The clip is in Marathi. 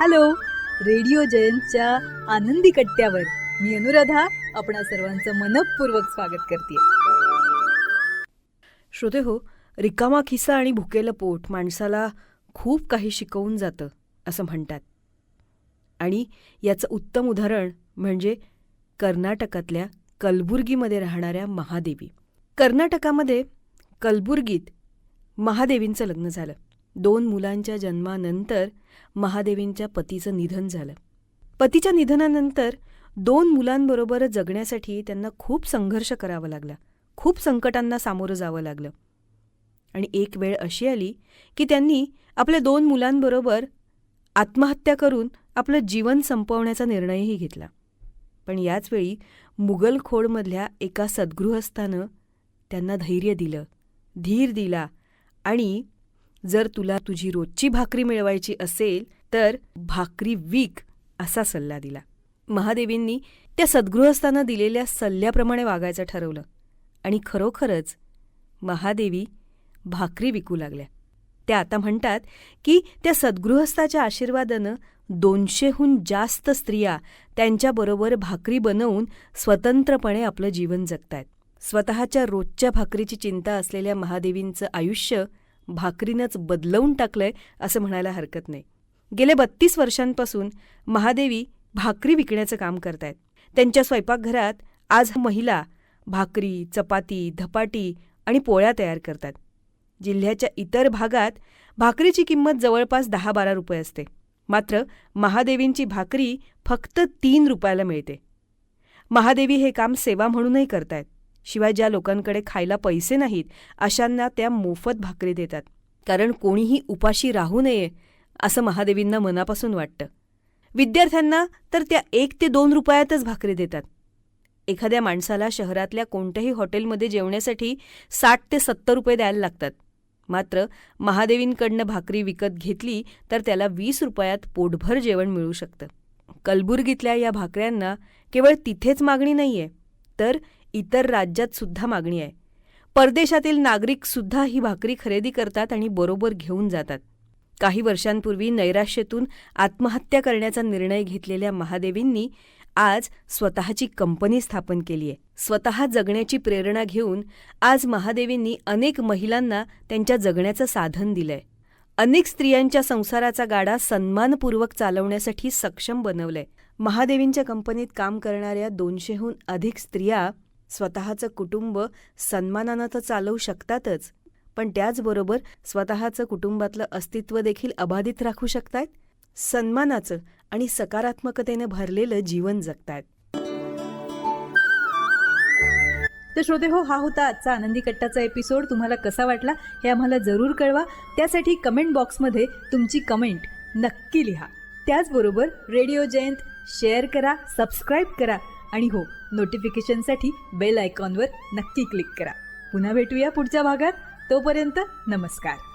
हॅलो. रेडिओ जयंतच्या आनंदी कट्ट्यावर मी अनुराधा आपणा सर्वांचं मनपूर्वक स्वागत करते. श्रोते हो रिकामा खिसा आणि भुकेलं पोट माणसाला खूप काही शिकवून जातं असं म्हणतात. आणि याचं उत्तम उदाहरण म्हणजे कर्नाटकातल्या कलबुर्गीमध्ये राहणाऱ्या महादेवी. कर्नाटकामध्ये कलबुर्गीत महादेवींचं लग्न झालं. दोन मुलांच्या जन्मानंतर महादेवींच्या पतीचं निधन झालं. पतीच्या निधनानंतर दोन मुलांबरोबर जगण्यासाठी त्यांना खूप संघर्ष करावा लागला. खूप संकटांना सामोरं जावं लागलं. आणि एक वेळ अशी आली की त्यांनी आपल्या दोन मुलांबरोबर आत्महत्या करून आपलं जीवन संपवण्याचा निर्णयही घेतला. पण याचवेळी मुघलखोडमधल्या एका सद्गृहस्थानं त्यांना धैर्य दिलं धीर दिला आणि जर तुला तुझी रोजची भाकरी मिळवायची असेल तर भाकरी विक असा सल्ला दिला. महादेवींनी त्या सद्गृहस्थानं दिलेल्या सल्ल्याप्रमाणे वागायचं ठरवलं आणि खरोखरच महादेवी भाकरी विकू लागल्या. त्या आता म्हणतात की त्या सद्गृहस्थाच्या आशीर्वादानं दोनशेहून जास्त स्त्रिया त्यांच्याबरोबर भाकरी बनवून स्वतंत्रपणे आपलं जीवन जगतायत. स्वतःच्या रोजच्या भाकरीची चिंता असलेल्या महादेवींचं आयुष्य भाकरीनंच बदलवून टाकलंय असं म्हणायला हरकत नाही. गेल्या बत्तीस वर्षांपासून महादेवी भाकरी विकण्याचं काम करतायत. त्यांच्या स्वयंपाकघरात आज महिला भाकरी चपाती धपाटी आणि पोळ्या तयार करतात. जिल्ह्याच्या इतर भागात भाकरीची किंमत जवळपास दहा बारा रुपये असते. मात्र महादेवींची भाकरी फक्त तीन रुपयाला मिळते. महादेवी हे काम सेवा म्हणूनही करतायत. शिवाय ज्या लोकांकडे खायला पैसे नाहीत अशांना त्या मोफत भाकरी देतात. कारण कोणीही उपाशी राहू नये असं महादेवींना मनापासून वाटतं. विद्यार्थ्यांना तर त्या एक ते दोन रुपयातच भाकरी देतात. एखाद्या माणसाला शहरातल्या कोणत्याही हॉटेलमध्ये जेवण्यासाठी साठ ते सत्तर रुपये द्यायला लागतात. मात्र महादेवींकडनं भाकरी विकत घेतली तर त्याला वीस रुपयात पोटभर जेवण मिळू शकतं. कलबुर्गीतल्या या भाकऱ्यांना केवळ तिथेच मागणी नाहीये तर इतर राज्यात सुद्धा मागणी आहे. परदेशातील नागरिक सुद्धा ही भाकरी खरेदी करतात आणि बरोबर घेऊन जातात. काही वर्षांपूर्वी नैराश्यतून आत्महत्या करण्याचा निर्णय घेतलेल्या महादेवींनी आज स्वतःची कंपनी स्थापन केली आहे. स्वतः जगण्याची प्रेरणा घेऊन आज महादेवींनी अनेक महिलांना त्यांच्या जगण्याचं साधन दिलंय. अनेक स्त्रियांच्या संसाराचा गाडा सन्मानपूर्वक चालवण्यासाठी सक्षम बनवलंय. महादेवींच्या कंपनीत काम करणाऱ्या दोनशेहून अधिक स्त्रिया स्वतःचं कुटुंब सन्मानानं तर चालवू शकतातच पण त्याचबरोबर स्वतःचं कुटुंबातलं अस्तित्व देखील अबाधित राखू शकतात सन्मानाचं आणि सकारात्मकतेने भरलेलं जीवन जगतायत. तर श्रोते हो हा होता आजचा आनंदी कट्टाचा एपिसोड तुम्हाला कसा वाटला हे आम्हाला जरूर कळवा. त्यासाठी कमेंट बॉक्समध्ये तुमची कमेंट नक्की लिहा. त्याचबरोबर रेडिओ जयंत शेअर करा सबस्क्राईब करा. आणि हो नोटिफिकेशनसाठी बेल आयकॉनवर नक्की क्लिक करा. पुन्हा भेटूया पुढच्या भागात. तोपर्यंत नमस्कार.